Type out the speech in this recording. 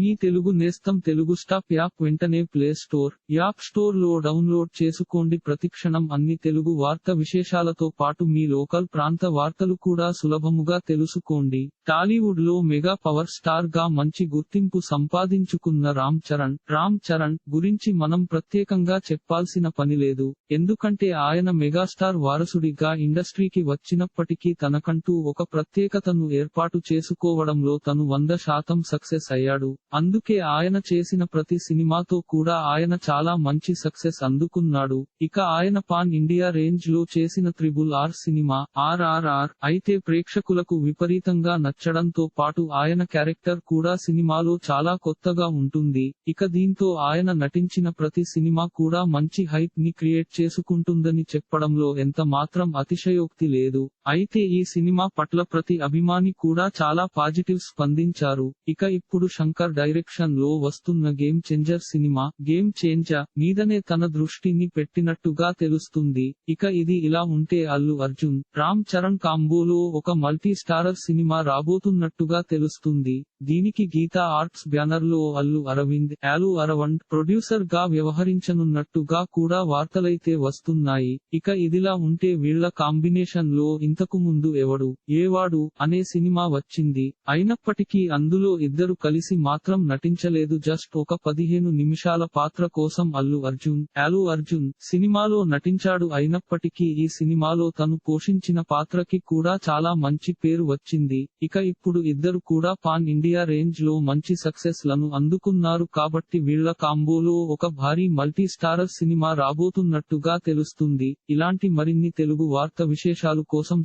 మీ తెలుగు నేస్తం Telugu stop app వెంటనే play store app స్టోర్లో డౌన్లోడ్ చేసుకోండి. ప్రతిక్షణం అన్ని తెలుగు వార్త విశేషాలతో పాటు మీ లోకల్ ప్రాంత వార్తలు కూడా సులభముగా తెలుసుకోండి. టాలీవుడ్లో మెగా పవర్ స్టార్గా మంచి గుర్తింపు సంపాదించుకున్న రామ్ చరణ్ రామ్ చరణ్ గురించి మనం ప్రత్యేకంగా చెప్పాల్సిన పని లేదు. ఎందుకంటే ఆయన మెగాస్టార్ వారసుడిగా ఇండస్ట్రీకి వచ్చినప్పటికీ తనకంటూ ఒక ప్రత్యేకతను ఏర్పాటు చేసుకోవడంలో తను వంద శాతం సక్సెస్ అయ్యాడు. అందుకే ఆయన చేసిన ప్రతి సినిమాతో కూడా ఆయన చాలా మంచి సక్సెస్ అందుకున్నాడు. ఇక ఆయన పాన్ ఇండియా రేంజ్లో చేసిన త్రిబుల్ ఆర్ సినిమా ఆర్ఆర్ఆర్ అయితే ప్రేక్షకులకు విపరీతంగా నచ్చడంతో పాటు ఆయన క్యారెక్టర్ కూడా సినిమాలో చాలా కొత్తగా ఉంటుంది. ఇక దీంతో ఆయన నటించిన ప్రతి సినిమా కూడా మంచి హైప్ని క్రియేట్ చేసుకుంటుందని చెప్పడంలో ఎంత మాత్రం అతిశయోక్తి లేదు. అయితే ఈ సినిమా పట్ల ప్రతి అభిమాని కూడా చాలా పాజిటివ్ స్పందించారు. ఇక ఇప్పుడు శంకర్ డైరెక్షన్లో వస్తున్న game changer cinema game changer మీదనే తన దృష్టిని పెట్టినట్టుగా తెలుస్తుంది. ఇక ఇది ఇలా ఉంటే అల్లు అర్జున్ రామ్ చరణ్ కాంబోలో ఒక మల్టీ స్టారర్ సినిమా రాబోతున్నట్టుగా తెలుస్తుంది. దీనికి గీతా ఆర్ట్స్ బ్యానర్లో అల్లు అరవింద్ యాలు అరవండ్ ప్రొడ్యూసర్గా వ్యవహరించనున్నట్టుగా కూడా వార్తలైతే వస్తున్నాయి. ఇక ఇదిలా ఉంటే వీళ్ళ కాంబినేషన్లో ఇంత ముందు ఎవడు ఏవాడు అనే సినిమా వచ్చింది అయినప్పటికీ అందులో ఇద్దరు కలిసి మాత్రం నటించలేదు. జస్ట్ ఒక పదిహేను నిమిషాల పాత్ర కోసం అల్లు అర్జున్ అలు అర్జున్ సినిమాలో నటించాడు. అయినప్పటికీ ఈ సినిమాలో తను పోషించిన పాత్రకి కూడా చాలా మంచి పేరు వచ్చింది. ఇక ఇప్పుడు ఇద్దరు కూడా పాన్ ఇండియా రేంజ్లో మంచి సక్సెస్లను అందుకున్నారు. కాబట్టి వీళ్ళ కాంబోలో ఒక భారీ మల్టీ స్టారర్ సినిమా రాబోతున్నట్టుగా తెలుస్తుంది. ఇలాంటి మరిన్ని తెలుగు వార్త విశేషాలు కోసం